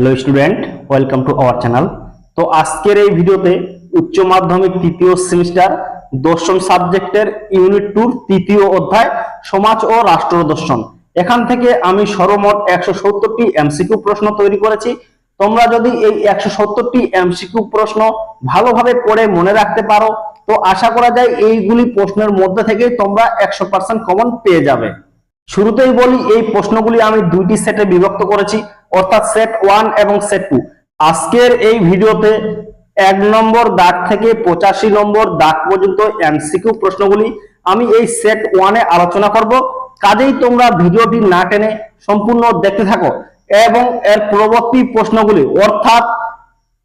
Hello student welcome to our channel তো আজকের এই ভিডিওতে উচ্চ মাধ্যমিক তৃতীয় সেমিস্টার দর্শন সাবজেক্টের ইউনিট টুর তৃতীয় অধ্যায় সমাজ ও রাষ্ট্র দর্শন। এখান থেকে আমি সর্বমোট একশো সত্তরটি এমসিকিউ প্রশ্ন তৈরি করেছি। তোমরা যদি এই একশো সত্তরটি এমসিকিউ প্রশ্ন ভালোভাবে পড়ে মনে রাখতে পারো, তো আশা করা যায় এইগুলি প্রশ্নের মধ্যে থেকে তোমরা একশো পার্সেন্ট কমন পেয়ে যাবে। শুরুতেই বলি, এই প্রশ্নগুলি আমি দুইটি সেটে বিভক্ত করেছি। অর্থাৎ সেট ওয়ান এবং সেট টু আজকের এই ভিডিওতে এক নম্বর দাগ থেকে পঁচাশি নম্বর দাগ পর্যন্ত এমসিকিউ প্রশ্নগুলি আমি এই সেট ওয়ানে আলোচনা করব। কাজেই তোমরা ভিডিওটি না টেনে সম্পূর্ণ দেখতে থাকো এবং এর পরবর্তী প্রশ্নগুলি, অর্থাৎ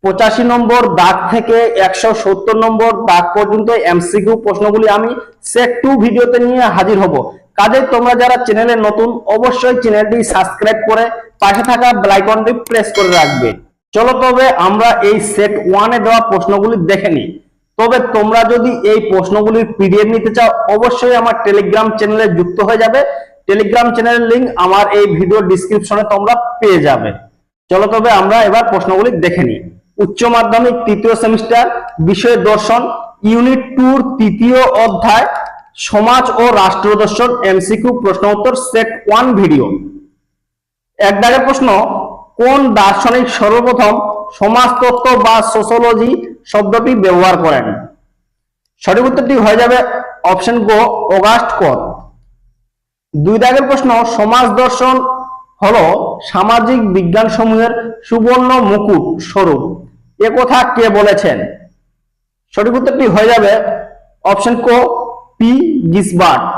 পঁচাশি নম্বর দাগ থেকে একশো সত্তর নম্বর দাগ পর্যন্ত এমসিকিউ প্রশ্নগুলি আমি সেট টু ভিডিওতে নিয়ে হাজির হব। কাজে তোমরা যারা চ্যানেলে নতুন, অবশ্যই চ্যানেলটি সাবস্ক্রাইব করে পাশে থাকা বেলাইকনটি প্রেস করে রাখবে। চলো তবে আমরা এই সেট ওয়ানে দেওয়া প্রশ্নগুলি দেখে নিই। তবে তোমরা যদি এই প্রশ্নগুলির পিডিএফ নিতে চাও, অবশ্যই আমার টেলিগ্রাম চ্যানেলে যুক্ত হয়ে যাবে। টেলিগ্রাম চ্যানেলের লিংক আমার এই ভিডিও ডিসক্রিপশনে তোমরা পেয়ে যাবে। চলো তবে আমরা এবার প্রশ্নগুলি দেখে নিই। উচ্চ মাধ্যমিক, তৃতীয় সেমিস্টার বিষয় দর্শন ইউনিট টুর তৃতীয় অধ্যায় সমাজ ও রাষ্ট্র দর্শন এমসিকিউ প্রশ্ন উত্তর সেট ওয়ান ভিডিও। এক দাগের প্রশ্ন, কোন দার্শনিক সর্বপ্রথম সমাজতত্ত্ব বা সোশ্যোলজি শব্দটি ব্যবহার করেন? সঠিক উত্তরটি হয়ে যাবে অপশন গো, অগাস্ট কর। দুই দাগের প্রশ্ন, সমাজ দর্শন হল সামাজিক বিজ্ঞান সমূহের সুবর্ণ মুকুট স্বরূপ। এ কথা কে বলেছেন? সঠিক উত্তরটি হয়ে যাবে অপশন কো পি গিসবার্ট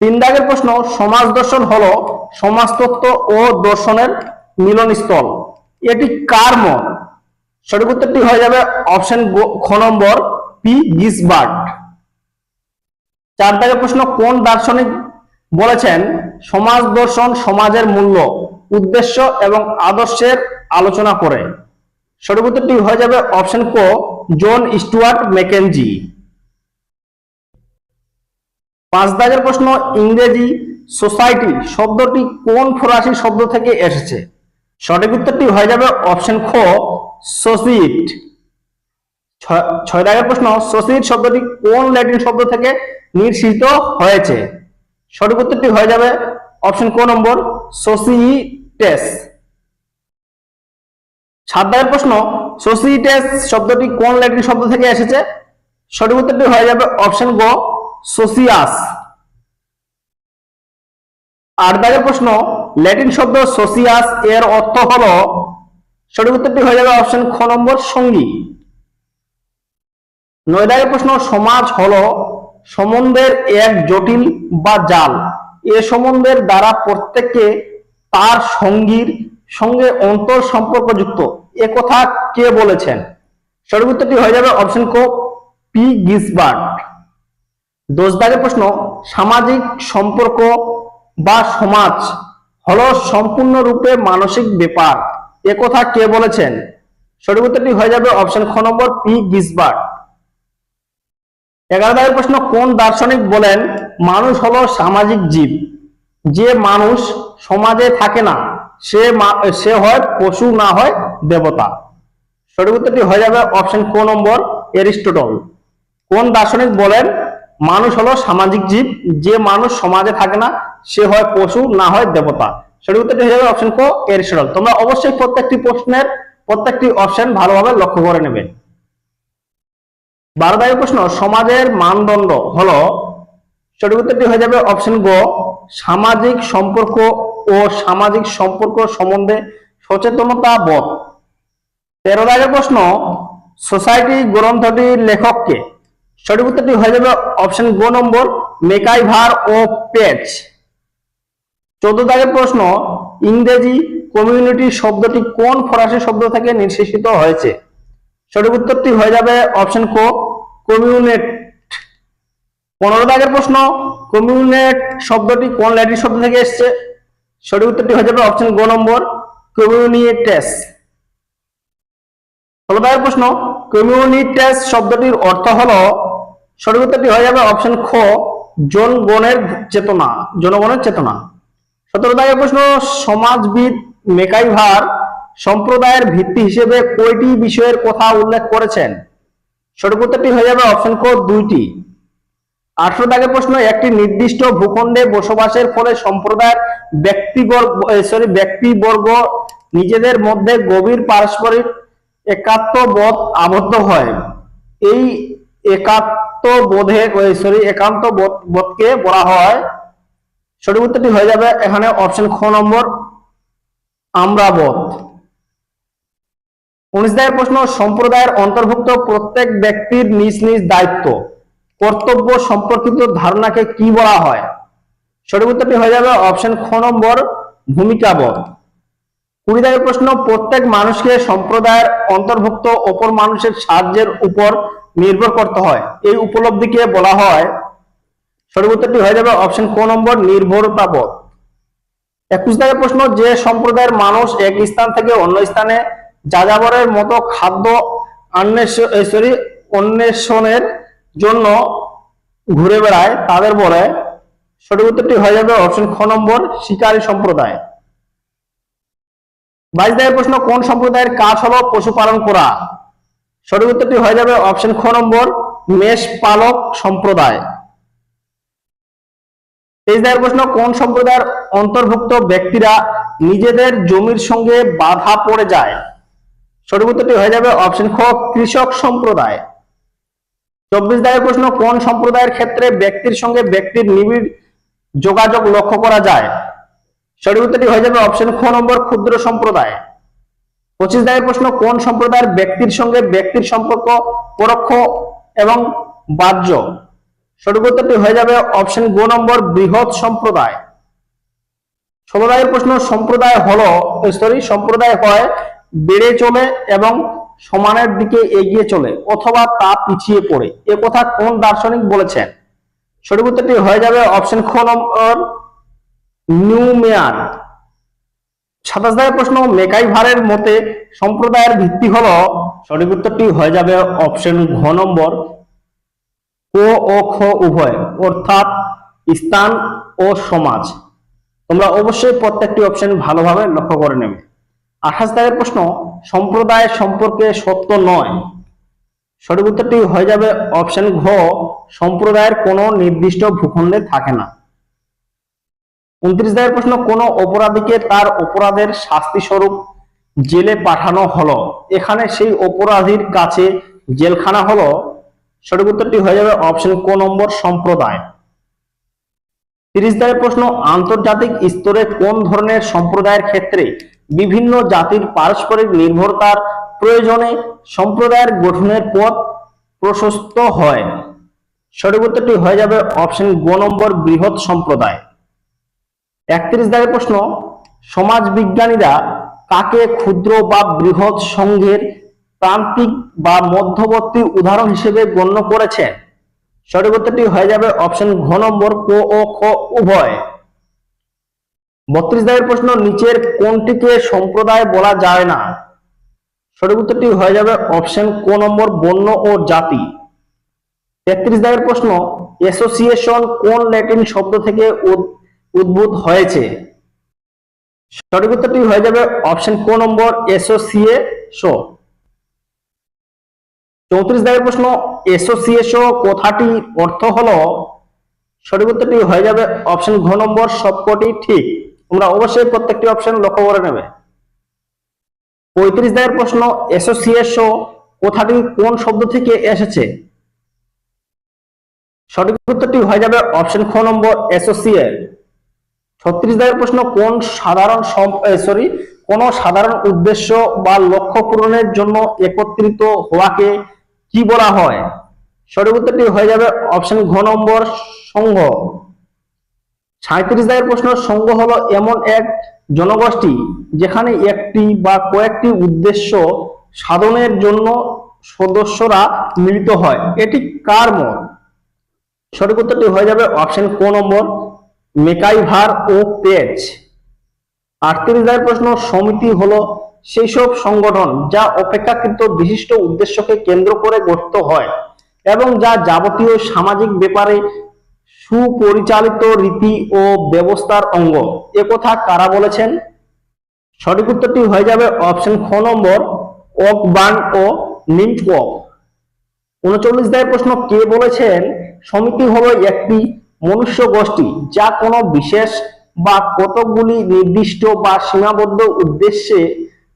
তিন দাগের প্রশ্ন, সমাজ দর্শন হলো সমাজতত্ত্ব ও দর্শনের মিলনস্থল। এটি কার মত? সঠিক উত্তরটি হয়ে যাবে অপশন খ নম্বর, পি গিসবার্ট চার দাগের প্রশ্ন, কোন দার্শনিক বলেছেন, সমাজ দর্শন সমাজের মূল্য, উদ্দেশ্য এবং আদর্শের আলোচনা করে? সঠিক উত্তরটি হয়ে যাবে অপশন কো, জন স্টুয়ার্ট ম্যাকেনজি। পাঁচ দাগের প্রশ্ন, ইংরেজি সোসাইটি শব্দটি কোন ফরাসি শব্দ থেকে এসেছে? সঠিক উত্তরটি হয়ে যাবে অপশন খ সোসিট ছয় দাগের প্রশ্ন সোসিট শব্দটি কোন ল্যাটিন শব্দ থেকে নির্সিত হয়েছে? সঠিক উত্তরটি হয়ে যাবে অপশন ক নম্বর সোসিটেস সাত দাগের প্রশ্ন সোসিটেস শব্দটি কোন ল্যাটিন শব্দ থেকে এসেছে? সঠিক উত্তরটি হয়ে যাবে অপশন গ সোসিয়াস। আট দাগের প্রশ্ন, ল্যাটিন শব্দ সোসিয়াস এর অর্থ হলো, সঠিক উত্তরটি হয়ে যাবে অপশন খ নম্বর সঙ্গী। নয় দাগের প্রশ্ন, সমাজ হলো সম্বন্ধের এক জটিল বা জাল। এ সম্বন্ধের দ্বারা প্রত্যেককে তার সঙ্গীর সঙ্গে অন্তর সম্পর্কযুক্ত। এ কথা কে বলেছেন? সঠিক উত্তরটি হয়ে যাবে অপশন কো, পি গিসবার্ট। দোষ দাগের প্রশ্ন, সামাজিক সম্পর্ক বা সমাজ হলো সম্পূর্ণরূপে মানসিক ব্যাপার। এ কথা কে বলেছেন? সঠিক উত্তরটি হয়ে যাবে অপশন খ নম্বর পি গিসবার্ট এগারো দাগের প্রশ্ন, কোন দার্শনিক বলেন, মানুষ হলো সামাজিক জীব। যে মানুষ সমাজে থাকে না, সে সে হয় পশু, না হয় দেবতা। সঠিক উত্তরটি হয়ে যাবে অপশন ক নম্বর, এরিস্টটল। কোন দার্শনিক বলেন মানুষ হলো সামাজিক জীব। যে মানুষ সমাজে থাকে না, সে হয় পশু, না হয় দেবতা। সঠিক উত্তরটি হয়ে যাবে অপশন ক এরিস্টটল তোমরা অবশ্যই প্রত্যেকটি প্রশ্নের প্রত্যেকটি অপশন ভালোভাবে লক্ষ্য করে নেবে। বারো দাগের প্রশ্ন, সমাজের মানদণ্ড হলো, সঠিক উত্তরটি হয়ে যাবে অপশন গ সামাজিক সম্পর্ক ও সামাজিক সম্পর্ক সম্বন্ধে সচেতনতা বোধ। তেরো দাগের প্রশ্ন সোসাইটি গ্রন্থটির লেখককে সঠিক উত্তরটি হয়ে যাবে অপশন গো নম্বর মেকাইভার ও পেজ। চোদ্দ দাগের প্রশ্ন, ইংরেজি কমিউনিটি শব্দটি কোন ফরাসি শব্দ থেকে নির্দেশিত হয়েছে? সঠিক উত্তরটি হয়ে যাবে অপশন কো কমিউনেট পনেরো দাগের প্রশ্ন কমিউনেট শব্দটি কোন ল্যাটিন শব্দ থেকে এসছে? সঠিক উত্তরটি হয়ে যাবে অপশন গো নম্বর কমিউনিটেস ষোলো দাগের প্রশ্ন কমিউনিটেস শব্দটির অর্থ হলো সঠিক উত্তরটি হয়ে যাবে অপশন খ, জনগণের চেতনা জনগণের চেতনা। সতেরো দাগের প্রশ্ন, সমাজবিদ মেকাইভার সম্প্রদায়ের ভিত্তি হিসেবে কয়টি বিষয়ের কথা উল্লেখ করেছেন? সঠিক উত্তরটি হয়ে যাবে অপশন কোড দুইটি। আঠারো দাগের প্রশ্ন, একটি নির্দিষ্ট ভূখণ্ডে বসবাসের ফলে সম্প্রদায়ের ব্যক্তিবর্গ সরি ব্যক্তিবর্গ নিজেদের মধ্যে গভীর পারস্পরিক একাত্মবোধ আবদ্ধ হয়। এই একাত্মবোধের সরি একান্ত বোধকে বলা হয়। সঠিক উত্তরটি হয়ে যাবে এখানে অপশন খ নম্বর, আমরা বোধ। উনিশ দাগের প্রশ্ন, সম্প্রদায়ের অন্তর্ভুক্ত প্রত্যেক ব্যক্তির নিজ নিজ দায়িত্ব, কর্তব্য সম্পর্কিত ধারণাকে কি বলা হয়? সঠিক উত্তরটি হয়ে যাবে অপশন খ নম্বর ভূমিকাবোধ কুড়ি দাগের প্রশ্ন, প্রত্যেক মানুষকে সম্প্রদায়ের অন্তর্ভুক্ত অপর মানুষের সাহায্যের উপর নির্ভর করতে হয়। এই উপলব্ধিকে বলা হয় সঠিক উত্তরটি হয়ে যাবে অপশন ক নম্বর নির্ভরতাবোধ একুশ দাগের প্রশ্ন, যে সম্প্রদায়ের মানুষ এক স্থান থেকে অন্য স্থানে যাযাবরের মতো খাদ্য সরি অন্বেষণের জন্য ঘুরে বেড়ায়, তাদের বলে সঠিক উত্তরটি হয়ে যাবে অপশন খ নম্বর, শিকারী সম্প্রদায়। বাইশ দাগের প্রশ্ন, কোন সম্প্রদায়ের কাজ হলো পশুপালন করা? সঠিক উত্তরটি হয়ে যাবে অপশন খ নম্বর, মেষ পালক সম্প্রদায়। তেইশ দাগের প্রশ্ন, কোন সম্প্রদায়ের অন্তর্ভুক্ত ব্যক্তিরা নিজেদের জমির সঙ্গে বাধা পড়ে যায়? সঠিক উত্তরটি হয়ে যাবে অপশন খ, কৃষক সম্প্রদায়। চব্বিশ দাগের প্রশ্ন, কোন সম্প্রদায়ের ক্ষেত্রে ব্যক্তির সঙ্গে ব্যক্তির নিবিড় যোগাযোগ লক্ষ্য করা যায়? সঠিক উত্তরটি হয়ে যাবে অপশন খ নম্বর, ক্ষুদ্র সম্প্রদায়। পঁচিশ দাগের প্রশ্ন, কোন সম্প্রদায়ের ব্যক্তির সঙ্গে ব্যক্তির সম্পর্ক পরোক্ষ এবং বাহ্য? সঠিক উত্তরটি হয়ে যাবে অপশন গো নম্বর, বৃহৎ সম্প্রদায়। দাগের প্রশ্ন, সম্প্রদায় হলো সরি সম্প্রদায় হয়, বেড়ে চলে এবং সমানের দিকে এগিয়ে চলে অথবা তা পিছিয়ে পড়ে। এ কথা কোন দার্শনিক বলেছেন? সঠিক উত্তরটি হয়ে যাবে অপশন খ নম্বর, নিউমেয়ার। সাতাশ দাগের প্রশ্ন মেকাইভারের মতে সম্প্রদায়ের ভিত্তি হলো, সঠিক উত্তরটি হয়ে যাবে অপশন ঘ নম্বর, ক ও খ উভয়, অর্থাৎ স্থান ও সমাজ। তোমরা অবশ্যই প্রত্যেকটি অপশন ভালোভাবে লক্ষ্য করে নেবে। আঠাশ দাগের প্রশ্ন, সম্প্রদায় সম্পর্কে সত্য নয়। সঠিক উত্তরটি হয়ে যাবে অপশন ঘ, সম্প্রদায়ের কোনো নির্দিষ্ট ভূখণ্ডে থাকে না। উনত্রিশ দায়ের প্রশ্ন, কোন অপরাধীকে তার অপরাধের শাস্তি স্বরূপ জেলে পাঠানো হলো? এখানে সেই অপরাধীর কাছে জেলখানা হলো। সঠিক উত্তরটি হয়ে যাবে অপশন ক নম্বর সম্প্রদায়। তিরিশ দাগের প্রশ্ন, আন্তর্জাতিক স্তরে কোন ধরনের সম্প্রদায়ের ক্ষেত্রে বিভিন্ন জাতির পারস্পরিক নির্ভরতার প্রয়োজনে সম্প্রদায়ের গঠনের পথ প্রশস্ত হয়? সঠিক উত্তরটি হয়ে যাবে অপশন গ নম্বর বৃহৎ সম্প্রদায়। একত্রিশ দাগের প্রশ্ন সমাজ বিজ্ঞানীরা কাকে ক্ষুদ্র বা বৃহৎ সংঘের প্রান্তিক বা মধ্যবর্তী উদাহরণ হিসেবে গণ্য করেছেন সঠিক উত্তরটি হয়ে যাবে অপশন ঘ নম্বর, ক ও খ, উভয়। বত্রিশ দাগের প্রশ্ন, নিচের কোনটিকে সম্প্রদায় বলা যায় না? সঠিক উত্তরটি হয়ে যাবে অপশন ক নম্বর, বর্ণ ও জাতি। তেত্রিশ দাগের প্রশ্ন, অ্যাসোসিয়েশন কোন ল্যাটিন শব্দ থেকে উদ্ভূত হয়েছে। সঠিক উত্তরটি হয়ে যাবে অপশন ক নম্বর এসোসিয়ে শো। চৌত্রিশ দাগের প্রশ্ন এসোসিয়েশো কথাটি অর্থ হলো, সঠিক উত্তরটি হয়ে যাবে অপশন ঘ নম্বর সবকটি ঠিক। তোমরা অবশ্যই প্রত্যেকটি অপশন লক্ষ্য করে নেবে। পঁয়ত্রিশ দাগের প্রশ্ন এসোসিয়েশো কথাটি কোন শব্দ থেকে এসেছে? সঠিক উত্তরটি হয়ে যাবে অপশন খ নম্বর অ্যাসোসিয়েট ছত্রিশ দাগের প্রশ্ন, কোন সাধারণ সরি কোন সাধারণ উদ্দেশ্য বা লক্ষ্য পূরণের জন্য একত্রিত হওয়াকে কি বলা হয়? সঠিক উত্তরটি হয়ে যাবে অপশন ঘ নম্বর সংঘ। সাঁত্রিশ দাগের প্রশ্ন, সংঘ হলো এমন এক জনগোষ্ঠী যেখানে একটি বা কয়েকটি উদ্দেশ্য সাধনের জন্য সদস্যরা মিলিত হয়। এটি কার মত? সঠিক উত্তরটি হয়ে যাবে অপশন ক নম্বর মেকাইভার ও পেজ আটত্রিশ দাগের প্রশ্ন, সমিতি হলো সেই সব সংগঠন যা অপেক্ষাকৃত বিশিষ্ট উদ্দেশ্যকে কেন্দ্র করে গঠিত হয় এবং যা যাবতীয় সামাজিক ব্যাপারে সুপরিচালিত রীতি ও ব্যবস্থার অঙ্গ। একথা কারা বলেছেন? সঠিক উত্তরটি হয়ে যাবে অপশন খ নম্বর ওক বান ও নিমট উনচল্লিশ দায়ের প্রশ্ন, কে বলেছেন? সমিতি হলো একটি মনুষ্য গোষ্ঠী যা কোনো বিশেষ বা কতকগুলি নির্দিষ্ট বা সীমাবদ্ধ উদ্দেশ্যে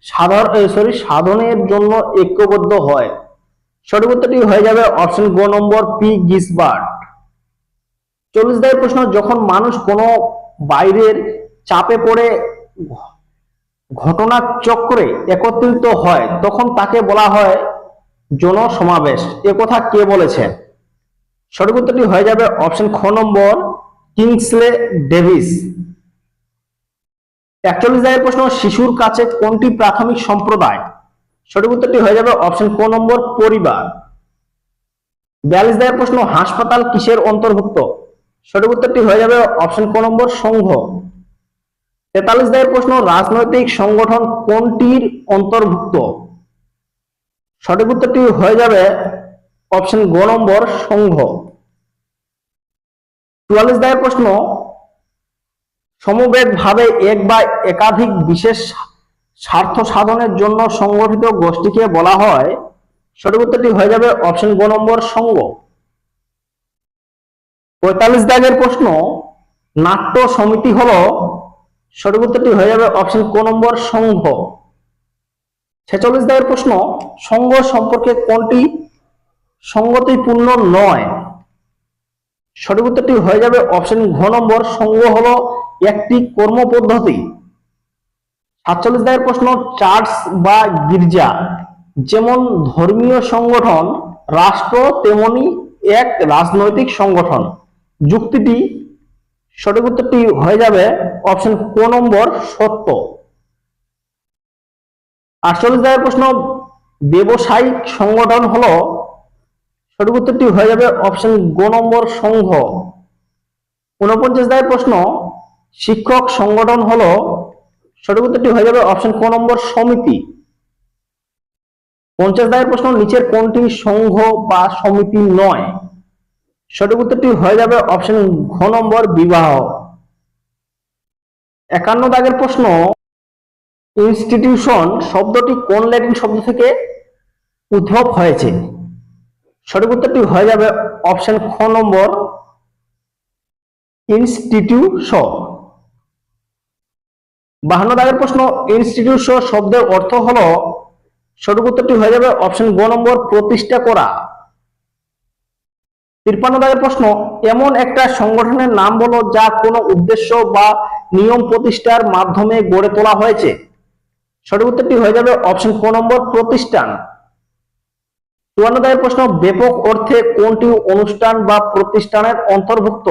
সাধারণ সরি সাধনের জন্য ঐক্যবদ্ধ হয়। সঠিক উত্তরটি হয়ে যাবে অপশন গ নম্বর পি গিসবার্ট চল্লিশ দায়ের প্রশ্ন, যখন মানুষ কোনো বাইরের চাপে পড়ে ঘটনা চক্রে একত্রিত হয়, তখন তাকে বলা হয় জনসমাবেশ। এ কথা কে বলেছেন সঠিক উত্তরটি হয়ে যাবে অপশন খ নম্বর, কিংসলে ডেভিস। একচল্লিশ দায়ের প্রশ্ন, শিশুর কাছে কোনটি প্রাথমিক সম্প্রদায়? সঠিক উত্তরটি হয়ে যাবে অপশন ক নম্বর, পরিবার। বিয়াল্লিশ দায়ের প্রশ্ন, হাসপাতাল কিসের অন্তর্ভুক্ত? সঠিক উত্তরটি হয়ে যাবে অপশন ক নম্বর, সংঘ। তেতাল্লিশ দায়ের প্রশ্ন, রাজনৈতিক সংগঠন কোনটির অন্তর্ভুক্ত? সঠিক উত্তরটি হয়ে যাবে অপশন গ নম্বর সংঘ। চুয়াল্লিশ দায়ের প্রশ্ন সমবেত ভাবে এক বা একাধিক বিশেষ স্বার্থ সাধনের জন্য সংগঠিত গোষ্ঠীকে বলা হয়। সঠিক উত্তরটি হয়ে যাবে অপশন গ নম্বর সংঘ। পঁয়তাল্লিশ দাগের প্রশ্ন, নাট্য সমিতি হল, সঠিক উত্তরটি হয়ে যাবে অপশন ক নম্বর সংঘ। ছেচল্লিশ দাগের প্রশ্ন, সংঘ সম্পর্কে কোনটি সঙ্গতিপূর্ণ নয়। সঠিক উত্তরটি হয়ে যাবে অপশন ঘ নম্বর, সঙ্গ হলো একটি কর্ম পদ্ধতি। সাতচল্লিশ দায়ের প্রশ্ন, চার্চ বা গির্জা, যেমন ধর্মীয় সংগঠন, রাষ্ট্র, তেমনি এক রাজনৈতিক সংগঠন। যুক্তিটি, সঠিক উত্তরটি হয়ে যাবে অপশন ক নম্বর, সত্য। আটচল্লিশ দায়ের প্রশ্ন, ব্যবসায়িক সংগঠন হলো সঠিক উত্তরটি হয়ে যাবে অপশন গ নম্বর সংঘ। উনপঞ্চাশ দায়ের প্রশ্ন, শিক্ষক সংগঠন হলো, সঠিক উত্তরটি হয়ে যাবে অপশন ক নম্বর সমিতি। পঞ্চাশ দায়ের প্রশ্ন, নিচের কোনটি সংঘ বা সমিতি নয়? সঠিক উত্তরটি হয়ে যাবে অপশন ঘ নম্বর বিবাহ। একান্ন দাগের প্রশ্ন ইনস্টিটিউশন শব্দটি কোন ল্যাটিন শব্দ থেকে উদ্ভব হয়েছে? সঠিক উত্তরটি হয়ে যাবে অপশন খ নম্বর ইনস্টিটিউশ বাহান্ন দাগের প্রশ্ন ইনস্টিটিউশ শব্দের অর্থ হলো, সঠিক উত্তরটি হয়ে যাবে অপশন গ নম্বর, প্রতিষ্ঠা করা। তিপ্পান্ন দাগের প্রশ্ন, এমন একটা সংগঠনের নাম বলো যা কোনো উদ্দেশ্য বা নিয়ম প্রতিষ্ঠার মাধ্যমে গড়ে তোলা হয়েছে। সঠিক উত্তরটি হয়ে যাবে অপশন ক নম্বর, প্রতিষ্ঠান। চুয়ান্ন দাগের প্রশ্ন, ব্যাপক অর্থে কোনটি অনুষ্ঠান বা প্রতিষ্ঠানের অন্তর্ভুক্ত?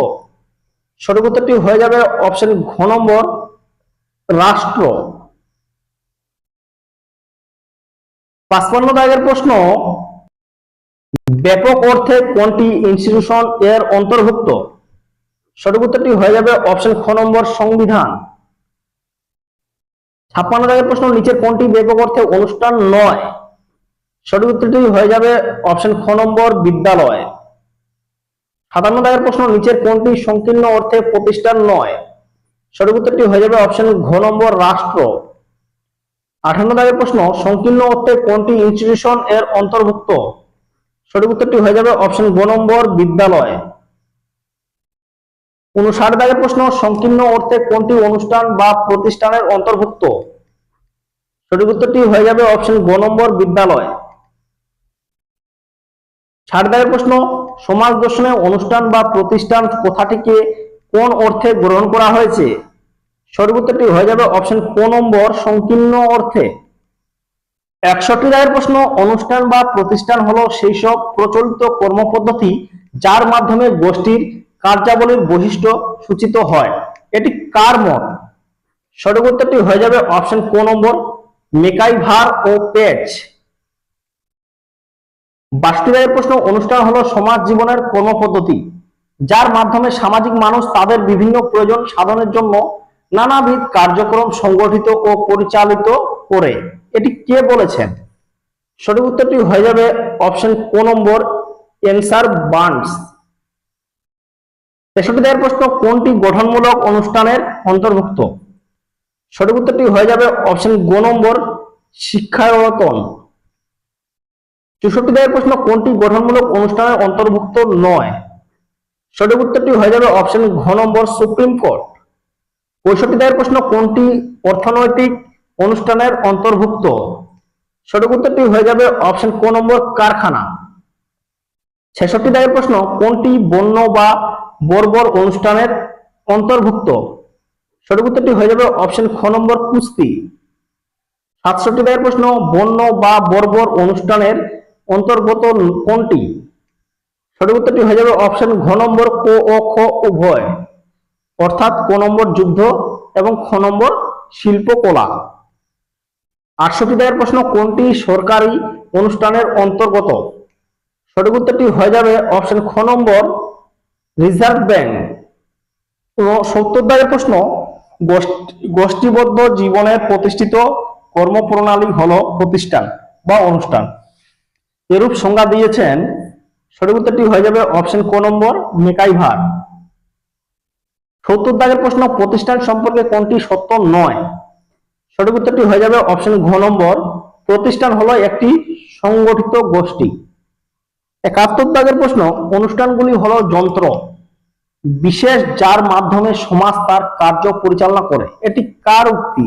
সঠিক উত্তরটি হয়ে যাবে অপশন ঘ নম্বর, রাষ্ট্র। পাঁচপান্ন দাগের প্রশ্ন, ব্যাপক অর্থে কোনটি ইনস্টিটিউশন এর অন্তর্ভুক্ত? সঠিক উত্তরটি হয়ে যাবে অপশন খ নম্বর, সংবিধান। ছাপ্পান্ন দাগের প্রশ্ন নিচের কোনটি ব্যাপক অর্থে অনুষ্ঠান নয়? সঠিক উত্তরটি হয়ে যাবে অপশন খ নম্বর, বিদ্যালয়। সাতান্ন দাগের প্রশ্ন, নিচের কোনটি সংকীর্ণ অর্থে প্রতিষ্ঠান নয়? সঠিক উত্তরটি হয়ে যাবে অপশন ঘ নম্বর, রাষ্ট্র। আঠান্ন দাগের প্রশ্ন, সংকীর্ণ অর্থে কোনটি ইনস্টিটিউশন এর অন্তর্ভুক্ত? সঠিক উত্তরটি হয়ে যাবে অপশন গ নম্বর, বিদ্যালয়। উনষাট দাগের প্রশ্ন, সংকীর্ণ অর্থে কোনটি অনুষ্ঠান বা প্রতিষ্ঠানের অন্তর্ভুক্ত? সঠিক উত্তরটি হয়ে যাবে অপশন গ নম্বর, বিদ্যালয়। ষাট দাগের প্রশ্ন, সমাজ দর্শনে অনুষ্ঠান বা প্রতিষ্ঠান কথাটিকে কোন অর্থে গ্রহণ করা হয়েছে? সঠিক উত্তরটি হয়ে যাবে অপশন ক নম্বর, সংকীর্ণ অর্থে। একষট্টি দাগের প্রশ্ন, অনুষ্ঠান বা প্রতিষ্ঠান হলো সেই সব প্রচলিত কর্মপদ্ধতি যার মাধ্যমে গোষ্ঠীর কার্যাবলীর বৈশিষ্ট্য সূচিত হয়। এটি কার মত? সঠিক উত্তরটি হয়ে যাবে অপশন ক নম্বর মেকাইভার ও পেজ বাষট্টি প্রশ্ন, অনুষ্ঠান হলো সমাজ জীবনের কর্মপদ্ধতি, যার মাধ্যমে সামাজিক মানুষ তাদের বিভিন্ন প্রয়োজন সাধনের জন্য নানাবিধ কার্যক্রম সংগঠিত ও পরিচালিত করে। এটি কে বলেছেন? সঠিক উত্তরটি হয়ে যাবে অপশন ক নম্বর, এনসার বার্নস। তেষট্টি দায়ের প্রশ্ন, কোনটি গঠনমূলক অনুষ্ঠানের অন্তর্ভুক্ত? সঠিক উত্তরটি হয়ে যাবে অপশন গ নম্বর, শিক্ষায়তন। চৌষট্টি দায়ের প্রশ্ন কোনটি গঠনমূলক অনুষ্ঠানের অন্তর্ভুক্ত নয়? সঠিক উত্তরটি হয়ে যাবে অপশন ঘ নম্বর সুপ্রিম কোর্ট। পঁয়ষট্টি দায়ের প্রশ্ন কোনটি অর্থনৈতিক অনুষ্ঠানের অন্তর্ভুক্ত? সঠিক উত্তরটি হয়ে যাবে অপশন ক নম্বর কারখানা। ছেষট্টি দায়ের প্রশ্ন কোনটি বন্য বা বর্বর অনুষ্ঠানের অন্তর্ভুক্ত? সঠিক উত্তরটি হয়ে যাবে অপশন খ নম্বর কুস্তি। সাতষট্টি দায়ের প্রশ্ন বন্য বা বর্বর অনুষ্ঠানের অন্তর্গত কোনটি? সঠিক উত্তরটি হয়ে যাবে অপশন ঘ নম্বর ক ও খ উভয়। অর্থাৎ ক নম্বর যুদ্ধ এবং খ নম্বর শিল্পকলা। আটষট্টি দায়ের প্রশ্ন, কোনটি সরকারি অনুষ্ঠানের অন্তর্গত? সঠিক উত্তরটি হয়ে যাবে অপশন খ নম্বর রিজার্ভ ব্যাংক। সত্তর দাগের প্রশ্ন, গোষ্ঠী- গোষ্ঠীবদ্ধ জীবনের প্রতিষ্ঠিত কর্মপ্রণালী হল প্রতিষ্ঠান বা অনুষ্ঠান। এরূপ সংজ্ঞা দিয়েছেন সঠিক উত্তরটি হয়ে যাবে অপশন ক নম্বর মেকাইভার সত্তর দাগের প্রশ্ন, প্রতিষ্ঠান সম্পর্কে কোনটি সত্য নয়? সঠিক উত্তরটি হয়ে যাবে অপশন ঘ নম্বর, প্রতিষ্ঠান হলো একটি সংগঠিত গোষ্ঠী। একাত্তর দাগের প্রশ্ন, অনুষ্ঠানগুলি হলো যন্ত্র। বিশেষ যার মাধ্যমে সমাজ তার কার্য পরিচালনা করে। এটি কার উক্তি?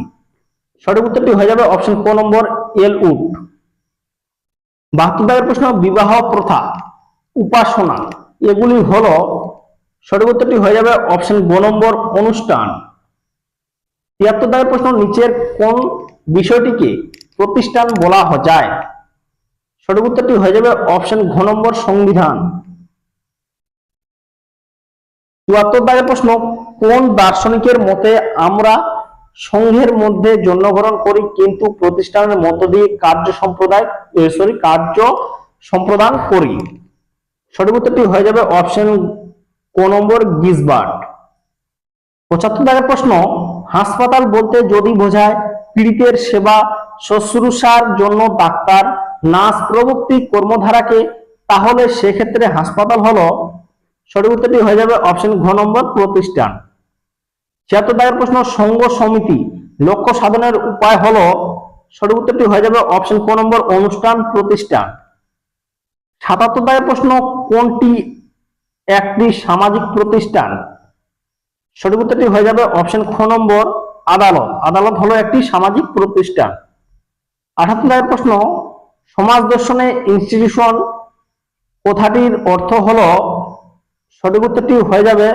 সঠিক উত্তরটি হয়ে যাবে অপশন ক নম্বর, এল উড বাহাত্তর প্রশ্ন, বিবাহ প্রথা, উপাসনা, এগুলি হলো, সঠিক উত্তরটি হয়ে যাবে অপশন গ নম্বর অনুষ্ঠান। তিয়াত্তর দাগের প্রশ্ন, নিচের কোন বিষয়টিকে প্রতিষ্ঠান বলা যায়? সঠিক উত্তরটি হয়ে যাবে অপশন ঘ নম্বর সংবিধান। চুয়াত্তর দাগের প্রশ্ন, কোন দার্শনিকের মতে আমরা সংঘের মধ্যে জন্মগ্রহণ করি, কিন্তু প্রতিষ্ঠানের মধ্য দিয়ে কার্য সম্প্রদায় সরি কার্য সম্প্রদান করি। সঠিক উত্তরটি হয়ে যাবে অপশন ক নম্বর, গিজবার্ট। পঁচাত্তর দাগের প্রশ্ন, হাসপাতাল বলতে যদি বোঝায়, পীড়িতের সেবা, শুশ্রূষার জন্য ডাক্তার, নার্স, প্রভৃতি, কর্মধারাকে, তাহলে সেক্ষেত্রে হাসপাতাল হলো। সঠিক উত্তরটি হয়ে যাবে অপশন ঘ নম্বর, প্রতিষ্ঠান। ছিয়াত্তর দাগের প্রশ্ন সংঘ সমিতি লক্ষ্য সাধনের উপায় হলো সঠিক উত্তরটি হয়ে যাবে অপশন ক নম্বর অনুষ্ঠান প্রতিষ্ঠান। সাতাত্তর দাগের প্রশ্ন কোনটি একটি সামাজিক প্রতিষ্ঠান? সঠিক উত্তরটি হয়ে যাবে অপশন খ নম্বর আদালত। আদালত হলো একটি সামাজিক প্রতিষ্ঠান। আঠাত্তর দাগের প্রশ্ন সমাজ দর্শনে ইনস্টিটিউশন কথাটির অর্থ হলো? সঠিক উত্তরটি হয়ে যাবে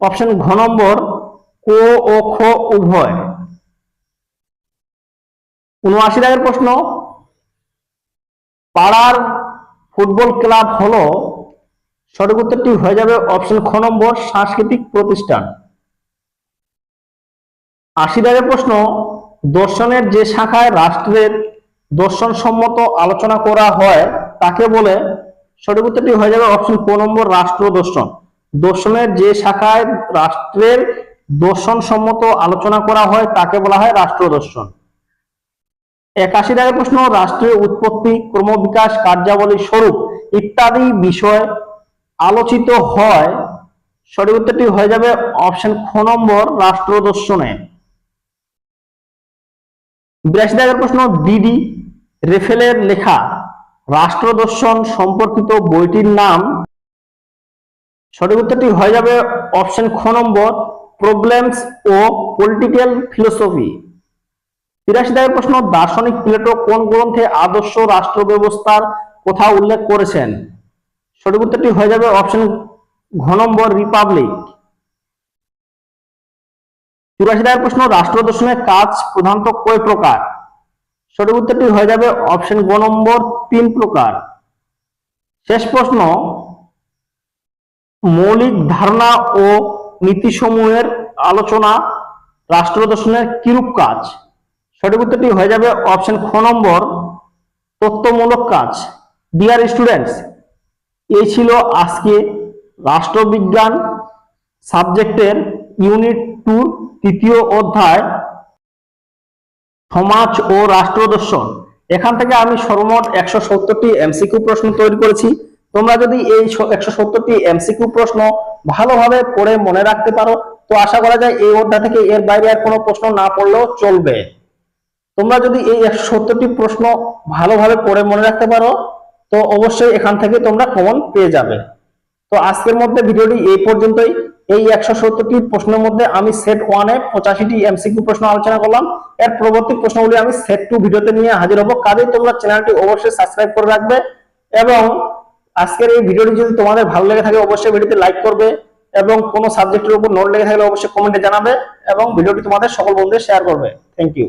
অপশন ঘ নম্বর কো ও খ উভয়। উনআশি দাগের প্রশ্ন, পাড়ার ফুটবল ক্লাব হলো, সঠিক উত্তরটি হয়ে যাবে অপশন খ নম্বর, সাংস্কৃতিক প্রতিষ্ঠান। আশি দাগের প্রশ্ন, দর্শনের যে শাখায় রাষ্ট্রের দর্শন সম্মত আলোচনা করা হয়, তাকে বলে সঠিক উত্তরটি হয়ে যাবে অপশন ক নম্বর রাষ্ট্র দর্শন দর্শনের যে শাখায় রাষ্ট্রের দর্শন সম্মত আলোচনা করা হয়, তাকে বলা হয় রাষ্ট্র দর্শন। একাশি দাগের প্রশ্ন রাষ্ট্রের উৎপত্তি, ক্রমবিকাশ, কার্যাবলী স্বরূপ ইত্যাদি বিষয় আলোচিত হয়। সঠিক উত্তরটি হয়ে যাবে অপশন খ নম্বর রাষ্ট্র দর্শনে। বিরাশি দাগের প্রশ্ন ডিডি রেফেলের লেখা রাষ্ট্র দর্শন সম্পর্কিত বইটির নাম। সঠিক উত্তরটি হয়ে যাবে অপশন খ নম্বর প্রবলেমস ও পলিটিক্যাল ফিলোসফি তিরাশি দাগের প্রশ্ন, দার্শনিক প্লেটো কোন গ্রন্থে আদর্শ রাষ্ট্র ব্যবস্থার কথা উল্লেখ করেছেন? সঠিক উত্তরটি হয়ে যাবে অপশন ঘ নম্বর রিপাবলিক চুরাশি দাগের প্রশ্ন রাষ্ট্র দর্শনের কাজ প্রধানত কয় প্রকার? সঠিক উত্তরটি হয়ে যাবে অপশন গ নম্বর তিন প্রকার। শেষ প্রশ্ন, মৌলিক ধারণা ও নীতিসমূহের আলোচনা রাষ্ট্র দর্শনের কিরূপ কাজ? সঠিক উত্তরটি হয়ে যাবে অপশন খ নম্বর তত্ত্বমূলক কাজ। ডিয়ার স্টুডেন্টস এই ছিল আজকে রাষ্ট্রবিজ্ঞান সাবজেক্টের ইউনিট টু তৃতীয় অধ্যায়, সমাজ ও রাষ্ট্র দর্শন এখান থেকে আমি সর্বমোট একশো সত্তরটি এমসিকিউ প্রশ্ন তৈরি করেছি। তোমরা যদি এই একশো সত্তরটি এমসিকিউ প্রশ্ন ভালোভাবে পড়ে মনে রাখতে পারো। তো আশা করা যায় এই অধ্যায় থেকে এর বাইরে আর কোনো প্রশ্ন না পড়লেও চলবে। তোমরা যদি এই সত্তরটি প্রশ্ন ভালোভাবে পড়ে মনে রাখতে পারো, তো অবশ্যই এখান থেকে তোমরা কমন পেয়ে যাবে। তো আজকের মধ্যে ভিডিওটি এই পর্যন্তই। এই একশো সত্তরটি প্রশ্নের মধ্যে আমি সেট ওয়ানে পঁচাশিটি এমসিকিউ প্রশ্ন আলোচনা করলাম। এর পরবর্তী প্রশ্নগুলি আমি সেট টু ভিডিওতে নিয়ে হাজির হব। কাজেই তোমরা চ্যানেলটি অবশ্যই সাবস্ক্রাইব করে রাখবে এবং আজকের এই ভিডিওটি যদি তোমাদের ভালো লেগে থাকে, অবশ্যই ভিডিওতে লাইক করবে এবং কোনো সাবজেক্টের উপর নোট লেগে থাকলে অবশ্যই কমেন্টে জানাবে এবং ভিডিওটি তোমাদের সকল বন্ধুদের শেয়ার করবে। Thank you